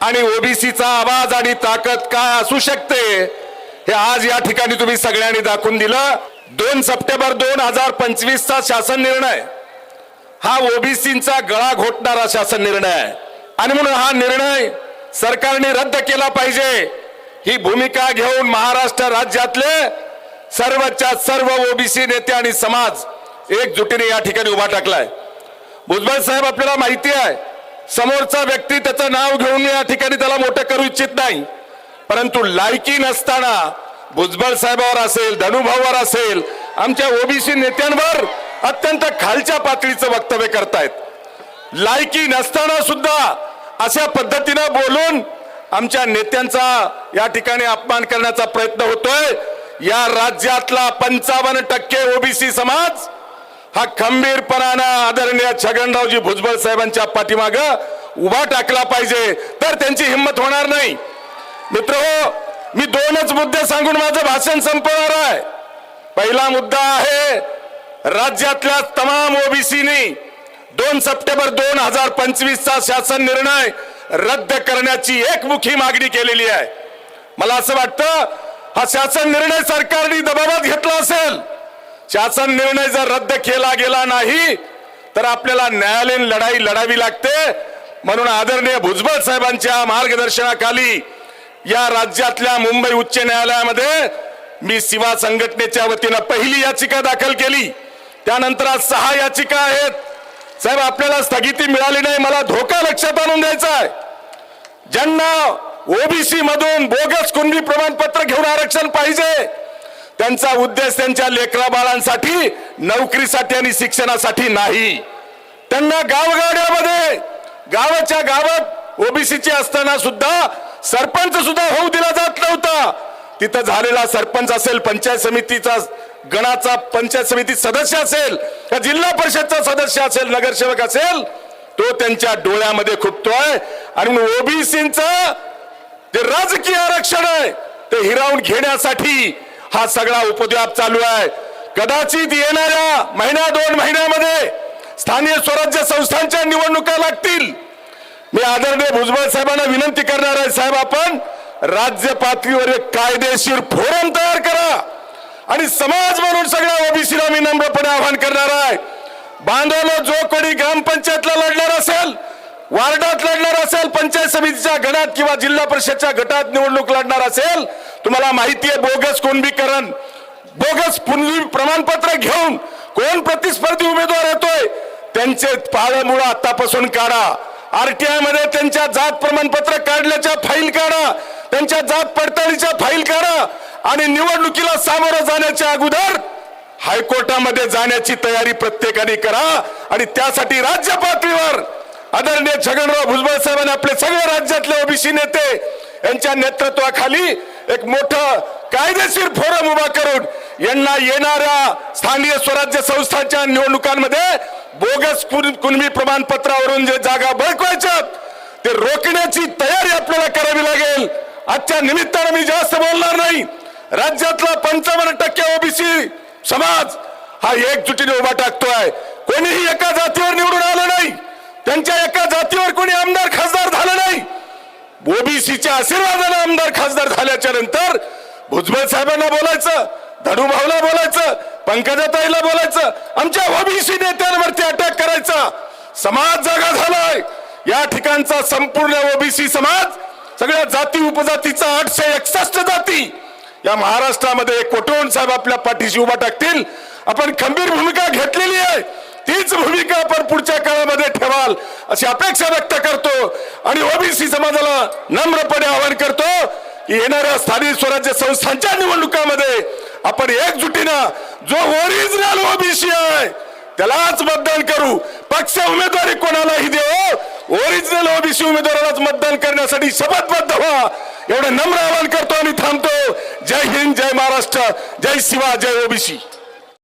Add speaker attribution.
Speaker 1: आणि ओबीसीचा आवाज आणि ताकद काय असू शकते हे आज या ठिकाणी तुम्ही सगळ्यांनी दाखवून दिलं. दोन सप्टेंबर दोन हजार पंचवीसचा शासन निर्णय. हा ओबीसीचा गळा घोटणारा शासन निर्णय आहे. आणि म्हणून हा निर्णय सरकारने रद्द केला पाहिजे. ही भूमिका घेऊन महाराष्ट्र राज्यातले सर्वच्या सर्व ओबीसी नेते आणि समाज एकजुटीने या ठिकाणी उभा टाकलाय. भुजबळ साहेब आपल्याला माहिती आहे समोरचा व्यक्ती त्याचं नाव घेऊन या ठिकाणी त्याला मोठं करू इच्छित नाही. परंतु लायकी नसताना भुजबळ साहेबावर असेल धनुभाऊवर असेल आमच्या ओबीसी नेत्यांवर अत्यंत खालच्या पातळीचं वक्तव्य करतायत. लायकी नसताना सुद्धा अशा पद्धतीनं बोलून आमच्या नेत्यांचा या ठिकाणी अपमान करण्याचा प्रयत्न होतोय. या राज्यातला पंचावन्न टक्के ओबीसी समाज हा खंबीरपणानं आदरणीय छगनरावजी भुजबळ साहेबांच्या पाठीमाग उभा टाकला पाहिजे तर त्यांची हिंमत होणार नाही. मित्र हो मी दोनच मुद्दे सांगून माझं भाषण संपवणार आहे. पहिला मुद्दा आहे राज्यातल्या तमाम ओबीसीनी दोन सप्टेंबर दोन हजार पंचवीसचा शासन निर्णय रद्द करण्याची एकमुखी मागणी केलेली आहे. मला असं वाटतं हा शासन निर्णय सरकारने दबावात घेतला असेल. शासन निर्णय जर रद्द केला गेला नाही तर आपल्याला न्यायालयीन लढाई लढावी लागते. म्हणून आदरणीय भुजबळ साहेबांच्या मार्गदर्शनाखाली या राज्यातल्या मुंबई उच्च न्यायालयामध्ये मी शिवा संघटनेच्या वतीनं पहिली याचिका दाखल केली. त्यानंतर आज सहा याचिका आहेत. साहेब आपल्याला स्थगिती मिळाली नाही मला धोका लक्षात आणून द्यायचा आहे. ज्यांना ओबीसी मधून बोगस कुणबी प्रमाणपत्र घेऊन आरक्षण पाहिजे त्यांचा उद्देश त्यांच्या लेकरा बाळांसाठी नोकरीसाठी आणि शिक्षणासाठी नाही. त्यांना गावगाड्यामध्ये गावाच्या गावात ओबीसीचे असताना सुद्धा सरपंच सुद्धा होऊ दिला जात नव्हता. तिथं झालेला सरपंच असेल पंचायत समितीचा गणाचा पंचायत समिती सदस्य असेल का जिल्हा परिषदचा सदस्य असेल नगरसेवक असेल तो त्यांच्या डोळ्यामध्ये खुपतोय. आणि ओबीसीच जे राजकीय आरक्षण आहे ते हिरावून घेण्यासाठी हा सगळा उपद्व्याप चालू आहे. कदाचित येणाऱ्या महिन्या दोन महिन्यामध्ये स्थानिक स्वराज्य संस्थांच्या निवडणुका लागतील. मी आदरणीय भुजबळ साहेबांना विनंती करणार आहे साहेब आपण राज्य पातळीवर एक कायदेशीर फोरम तयार करा आणि समाज म्हणून सगळ्या ओबीसीला मी नम्रपणे आवाहन करणार आहे. बांधवला जो कोणी ग्रामपंचायतला लढणार असेल वार्डात लढणार असेल पंचायत समितीच्या गटात किंवा जिल्हा परिषदच्या गटात निवडणूक लढणार असेल तुम्हाला माहिती आहे बोगस कुणबीकरण. बोगस पुनवी प्रमाणपत्र घेऊन कोण प्रतिस्पर्धी उमेदवार येतोय त्यांचे पाळमुळं आतापासून काढा. आरटीआयमध्ये त्यांच्या जात प्रमाणपत्र काढल्याच्या फाईल काढा. त्यांच्या जात पडताळीच्या फाईल काढा. आणि निवडणुकीला सामोरं जाण्याच्या अगोदर हायकोर्टामध्ये जाण्याची तयारी प्रत्येकाने करा. आणि त्यासाठी राज्य पातळीवर आदरणीय छगनराव भुजबळ साहेबांनी आपले सगळे राज्यातले ओबीसी नेते यांच्या नेतृत्वाखाली एक मोठं कायदेशीर फोरम उभा करून यांना येणाऱ्या स्थानीय स्वराज्य संस्थांच्या निवडणुकांमध्ये बोगस कुणबी प्रमाणपत्रावरून जे जागा बळकवायच्यात ते रोखण्याची तयारी आपल्याला करावी लागेल. आजच्या निमित्तानं मी जास्त बोलणार नाही. राज्यातला पंचावन्न टक्के ओबीसी समाज हा एकजुटीने उभा टाकतोय. कोणीही एका जातीवर निवडून आलं नाही. त्यांच्या एका जातीवर कोणी आमदार खासदार झाला नाही. ओबीसीच्या आशीर्वादाने आमदार खासदार झाल्याच्यानंतर भुजबळ साहेबांना बोलायचं धनुभाऊला बोलायचं पंकजाताईला बोलायचं आमच्या ओबीसी नेत्यांवरती अटॅक करायचा. समाज जागा झालाय. या ठिकाणचा संपूर्ण ओबीसी समाज सगळ्या जाती उपजातीचा आठशे एकसष्ट जाती या महाराष्ट्रामध्ये कोटवण साहेब आपल्या पाठीशी उभा टाकतील. आपण खंबीर भूमिका घेतलेली आहे. तीच भूमिका आपण पुढच्या काळामध्ये ठेवाल अशी अपेक्षा व्यक्त करतो आणि ओबीसी समाजाला नम्रपणे आवाहन करतो की येणाऱ्या स्थानिक स्वराज्य संस्थांच्या निवडणुकामध्ये आपण एकजुटीनं जो ओरिजिनल ओबीसी आहे त्यालाच मतदान करू. पक्ष उमेदवारी कोणालाही देऊ ओरिजिनल ओबीसी उमेदवारालाच मतदान करण्यासाठी शपथबद्ध व्हा. एवढं नम्र आवाहन करतो आणि थांबतो. जय हिंद जय महाराष्ट्र जय शिवा जय ओबीसी.